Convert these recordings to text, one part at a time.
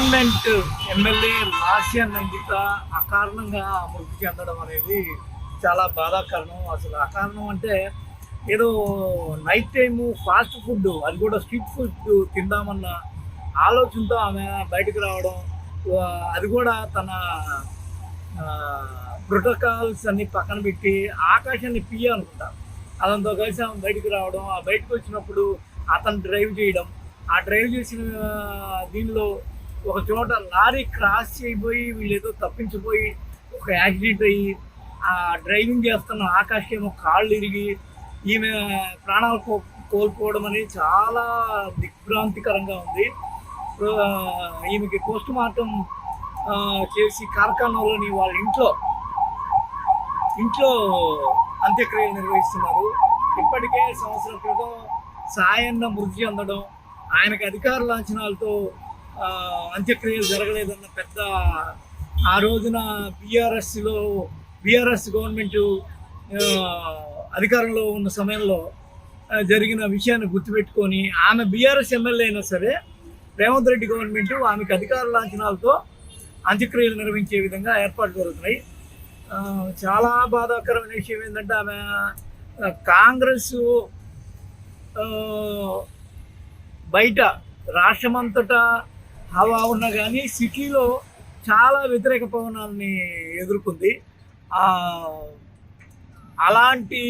Government MLA Lasya Nanditha అకారణంగా మృతి చెందడం అనేది చాలా బాధాకరణం. అసలు అకారణం అంటే ఏదో నైట్ టైము ఫాస్ట్ ఫుడ్ అది కూడా స్ట్రీట్ ఫుడ్ తిందామన్న ఆలోచనతో ఆమె బయటకు రావడం అది కూడా తన ప్రోటోకాల్స్ అన్ని పక్కన పెట్టి ఆకాశాన్ని పియ్య అనుకుంటా. అతనితో కలిసి ఆమె బయటకు రావడం ఆ బయటకు వచ్చినప్పుడు అతను డ్రైవ్ చేయడం ఆ డ్రైవ్ చేసిన దీనిలో ఒక చోట లారీ క్రాస్ చేయబోయి వీళ్ళు ఏదో తప్పించిపోయి ఒక యాక్సిడెంట్ అయ్యి ఆ డ్రైవింగ్ చేస్తున్న ఆకాశ్ ఏమో కాళ్ళు ఇరిగి ఈమె ప్రాణాలు కో కోల్పోవడం అనేది చాలా దిగ్భ్రాంతికరంగా ఉంది. ఈమెకి పోస్ట్ మార్టం చేసి కార్ఖానాలోని వాళ్ళ ఇంట్లో ఇంట్లో అంత్యక్రియలు నిర్వహిస్తున్నారు. ఇప్పటికే సంవత్సరం క్రితం సాయన్న మృతి చెందడం ఆయనకి అధికార లాంఛనాలతో అంత్యక్రియలు జరగలేదన్న పెద్ద ఆ రోజున బీఆర్ఎస్లో బీఆర్ఎస్ గవర్నమెంట్ అధికారంలో ఉన్న సమయంలో జరిగిన విషయాన్ని గుర్తుపెట్టుకొని ఆమె బీఆర్ఎస్ ఎమ్మెల్యే అయినా సరే రేవంత్ రెడ్డి గవర్నమెంట్ ఆమెకు అధికార లాంఛనాలతో అంత్యక్రియలు నిర్వహించే విధంగా ఏర్పాటు జరుగుతున్నాయి. చాలా బాధాకరమైన విషయం ఏంటంటే ఆమె కాంగ్రెస్ బయట రాష్ట్రమంతటా హవా ఉన్నా కానీ సిటీలో చాలా వ్యతిరేక పవనాన్ని ఎదుర్కొంది. అలాంటి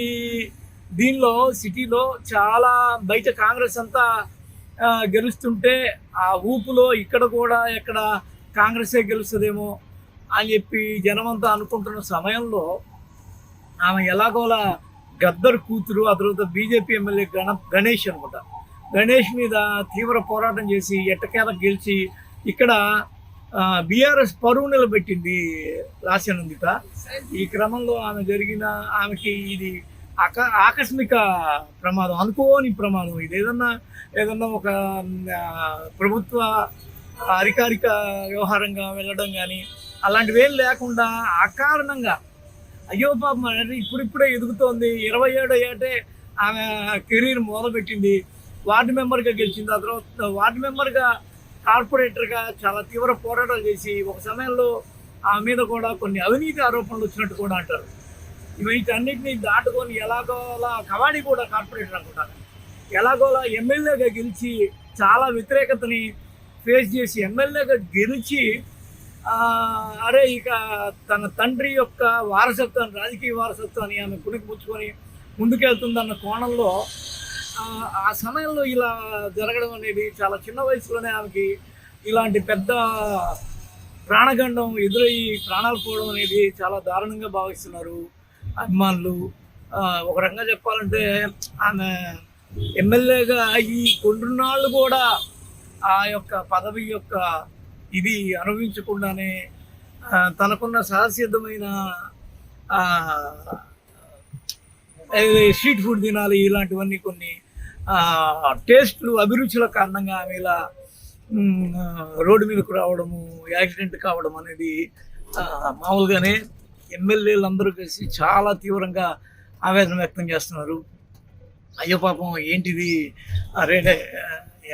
దీనిలో సిటీలో చాలా బయట కాంగ్రెస్ అంతా గెలుస్తుంటే ఆ ఊపులో ఇక్కడ కూడా ఎక్కడ కాంగ్రెసే గెలుస్తుందేమో అని చెప్పి జనమంతా అనుకుంటున్న సమయంలో ఆమె ఎలాగోలా గద్దర్ కూతురు ఆ తర్వాత బీజేపీ ఎమ్మెల్యే గణ గణేష్ అనమాట గణేష్ మీద తీవ్ర పోరాటం చేసి ఎట్టకేల గెలిచి ఇక్కడ బీఆర్ఎస్ పరువు నిలబెట్టింది లాస్యనందిత ఈ క్రమంలో ఆమె జరిగిన ఆమెకి ఇది ఆక ఆకస్మిక ప్రమాదం అనుకోని ప్రమాదం. ఇది ఏదన్నా ఏదన్నా ఒక ప్రభుత్వ అధికారిక వ్యవహారంగా వెళ్ళడం కానీ అలాంటివి ఏం లేకుండా అకారణంగా అయ్యో పాపం ఇప్పుడిప్పుడే ఎదుగుతోంది. ఇరవై ఏడో ఏటే ఆమె కెరీర్ మొదలుపెట్టింది. వార్డు మెంబర్గా గెలిచింది. ఆ తర్వాత వార్డు మెంబర్గా కార్పొరేటర్గా చాలా తీవ్ర పోరాటాలు చేసి ఒక సమయంలో ఆ మీద కూడా కొన్ని అవినీతి ఆరోపణలు వచ్చినట్టు కూడా అంటారు. వీటన్నిటిని దాటుకొని ఎలాగోలా కవాడి కూడా కార్పొరేటర్ అనుకుంటారు ఎలాగోలా ఎమ్మెల్యేగా గెలిచి చాలా వ్యతిరేకతని ఫేస్ చేసి ఎమ్మెల్యేగా గెలిచి అరే ఇక తన తండ్రి యొక్క వారసత్వాన్ని రాజకీయ వారసత్వాన్ని ఆమె పుణికిపుచ్చుకొని ముందుకెళ్తుందన్న కోణంలో ఆ, సమయంలో ఇలా జరగడం అనేది చాలా చిన్న వయసులోనే ఆమెకి ఇలాంటి పెద్ద ప్రాణగండం ఎదురయ్యి ప్రాణాలు పోవడం అనేది చాలా దారుణంగా భావిస్తున్నారు అభిమానులు. ఒక రకంగా చెప్పాలంటే ఆమె ఎమ్మెల్యేగా ఈ కొన్నినాళ్ళు కూడా ఆ యొక్క పదవి యొక్క ఇది అనుభవించకుండానే తనకున్న సహసిద్ధమైన స్ట్రీట్ ఫుడ్ తినాలి ఇలాంటివన్నీ కొన్ని టేస్ట్లు అభిరుచుల కారణంగా ఆమె ఇలా రోడ్డు మీదకు రావడము యాక్సిడెంట్ కావడం అనేది మామూలుగానే ఎమ్మెల్యేలు అందరూ కలిసి చాలా తీవ్రంగా ఆవేదన వ్యక్తం చేస్తున్నారు. అయ్యో పాపం ఏంటిది? అరే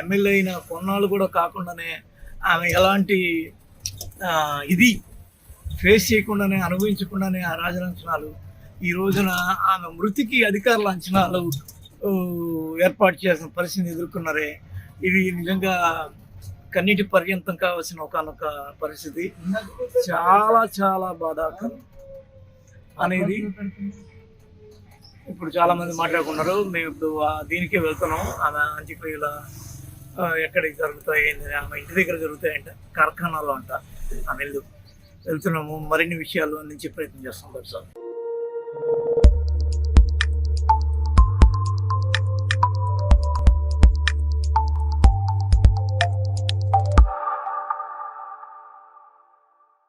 ఎమ్మెల్యే అయిన కొన్నాళ్ళు కూడా కాకుండానే ఆమె ఎలాంటి ఇది ఫేస్ చేయకుండానే అనుభవించకుండానే ఆ రాజలంచనాలు ఈ రోజున ఆమె మృతికి అధికారుల అంచనాలు ఏర్పాటు చేసిన పరిస్థితిని ఎదుర్కొన్నారే. ఇది నిజంగా కన్నీటి పర్యంతం కావాల్సిన ఒకనొక పరిస్థితి. చాలా చాలా బాధాకరం అనేది ఇప్పుడు చాలా మంది మాట్లాడుకున్నారు. మేము ఇప్పుడు దీనికే వెళ్తున్నాం. ఆమె అంత్యక్రియల ఎక్కడికి జరుగుతాయి ఆమె ఇంటి దగ్గర జరుగుతాయంట కార్ఖానాలో అంట. ఆమె వెళ్ళు వెళ్తున్నాము. మరిన్ని విషయాలు అందించే ప్రయత్నం చేస్తాం సార్.